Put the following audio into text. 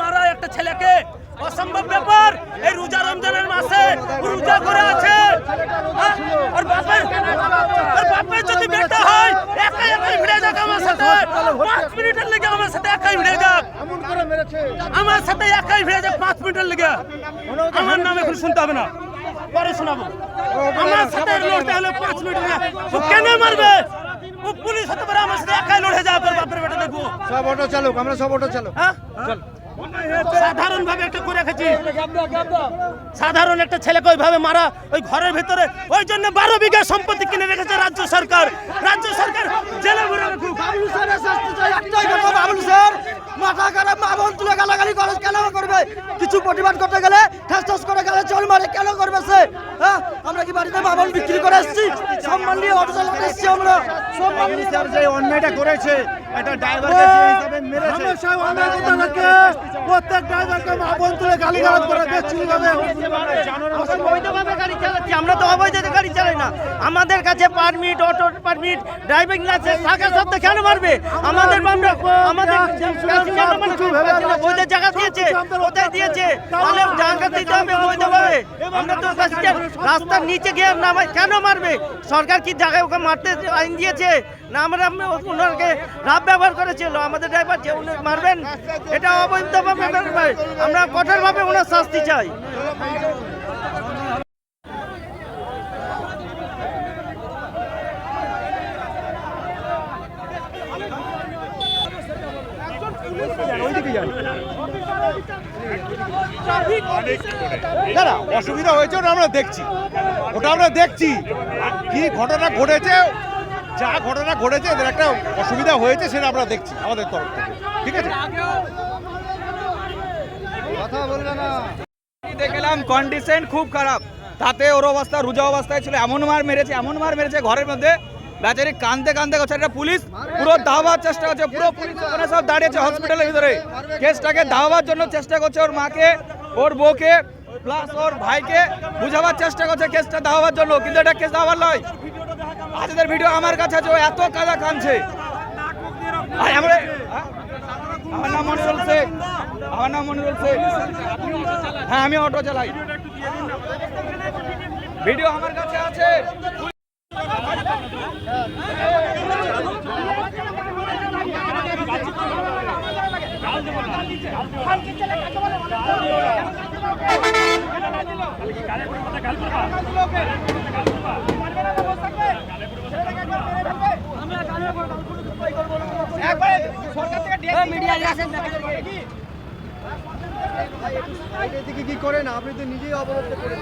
মারা একটা ছেলেকে অসম্ভব ব্যাপার। এই রোজা রমজানের মাসে রোজা করে আছে। হ্যাঁ? বাপের ওর বাপের যদি বেটা হয় একাই একাই ভিড়ে যাক আমার সাথে। পাঁচ মিনিটের লেগে আমার সাথে একাই ভিড়ে যাক। আমার সাথে একাই ভিড়ে যাক পাঁচ মিনিটের লেগে। আমার নাম এখন শুনতে হবে না। পরে শোনাবো। আমার সাথে লড়তে হলে পাঁচ মিনিট না কেন মারবে? ও পুলিশ হতে পারে আমার সাথে একাই লড়ে যাবে ওর বাপের বেটা দেখব। সব অটো চালুক আমরা সব অটো চালুক। হ্যাঁ? সাধারণ ভাবে একটা করে রেখেছি। সাধারণ একটা ছেলেকে ওইভাবে মারা ওই ঘরের ভিতরে ওই জন্য বারো বিঘা সম্পত্তি কিনে রেখেছে রাজ্য সরকার। রাজ্য সরকার জেলে ভরে রাখুক। বাবলু স্যারের শাস্তি চাই একটাই কথা বাবলু স্যার মাথা খারাপ মা বোন তুলে গালাগালি করে কেন করবে? কিছু প্রতিবাদ করতে গেলে ঠাস ঠাস করে গেলে চল মারে কেন করবে সে? হ্যাঁ? আমরা কি বাড়িতে মা বোন বিক্রি করে এসেছি। সম্মান নিয়ে অটো চালাতে এসেছি আমরা। সম্মান নিয়ে স্যার যে অন্যায়টা করেছে একটা ড্রাইভারকে যে হিসাবে মেরেছে প্রত্যেক ড্রাইভারকে মা বোন তুলে গালি গালাজ করে বেচুরি ভাবে অবৈধভাবে গাড়ি চালাচ্ছি আমরা তো অবৈধ গাড়ি চালাই না। আমাদের কাছে permit auto permit driving licence থাকা সত্ত্বে কেন মারবে? আমাদের আমরা আমাদের বৈধ জায়গা দিয়েছে কোথায় দিয়েছে? তাহলে জায়গা দিতে হবে বৈধভাবে। আমরা তো রাস্তার নিচে গিয়ে নামাই কেন মারবে? সরকার কি জায়গায় ওকে মারতে আইন দিয়েছে? না আমরা ওনাকে রাব ব্যবহার করেছিল আমাদের ড্রাইভার যে উনি মারবেন, এটা অবৈধভাবে আমরা কঠোরভাবে ওনার শাস্তি চাই। দাদা অসুবিধা হয়েছে ওটা আমরা দেখছি। ওটা আমরা দেখছি। কি ঘটনা ঘটেছে, যা ঘটনা ঘটেছে, এদের একটা অসুবিধা হয়েছে সেটা আমরা দেখছি আমাদের তরফ থেকে। ঠিক আছে? কথা না। দেখলাম কন্ডিশন খুব খারাপ। তাতে ওর অবস্থা, রোজা অবস্থায় ছিল, এমন মার মেরেছে, এমন মার মেরেছে ঘরের মধ্যে। বেচারি কান্দতে কান্দতে করছে একটা পুলিশ, পুরো দাওয়ার চেষ্টা করছে, পুরো পুলিশ ওখানে সব দাঁড়িয়েছে হসপিটালের ভিতরে। কেসটাকে দাওয়ার জন্য চেষ্টা করছে ওর মাকে, ওর বউকে প্লাস ওর ভাইকে বুঝাবার চেষ্টা করছে কেসটা দাওয়ার জন্য। কিন্তু এটা কেস দাওয়ার নয়। আজকের ভিডিও আমার কাছে আছে, ও এত কাদা আমরা হ্যাঁ? আমার নাম মনিরুল শেখ। আমার নাম হ্যাঁ আমি অটো চালাই। ভিডিও আমার কাছে আছে। কি করেন আপনি তো নিজেই অবরোধ করেন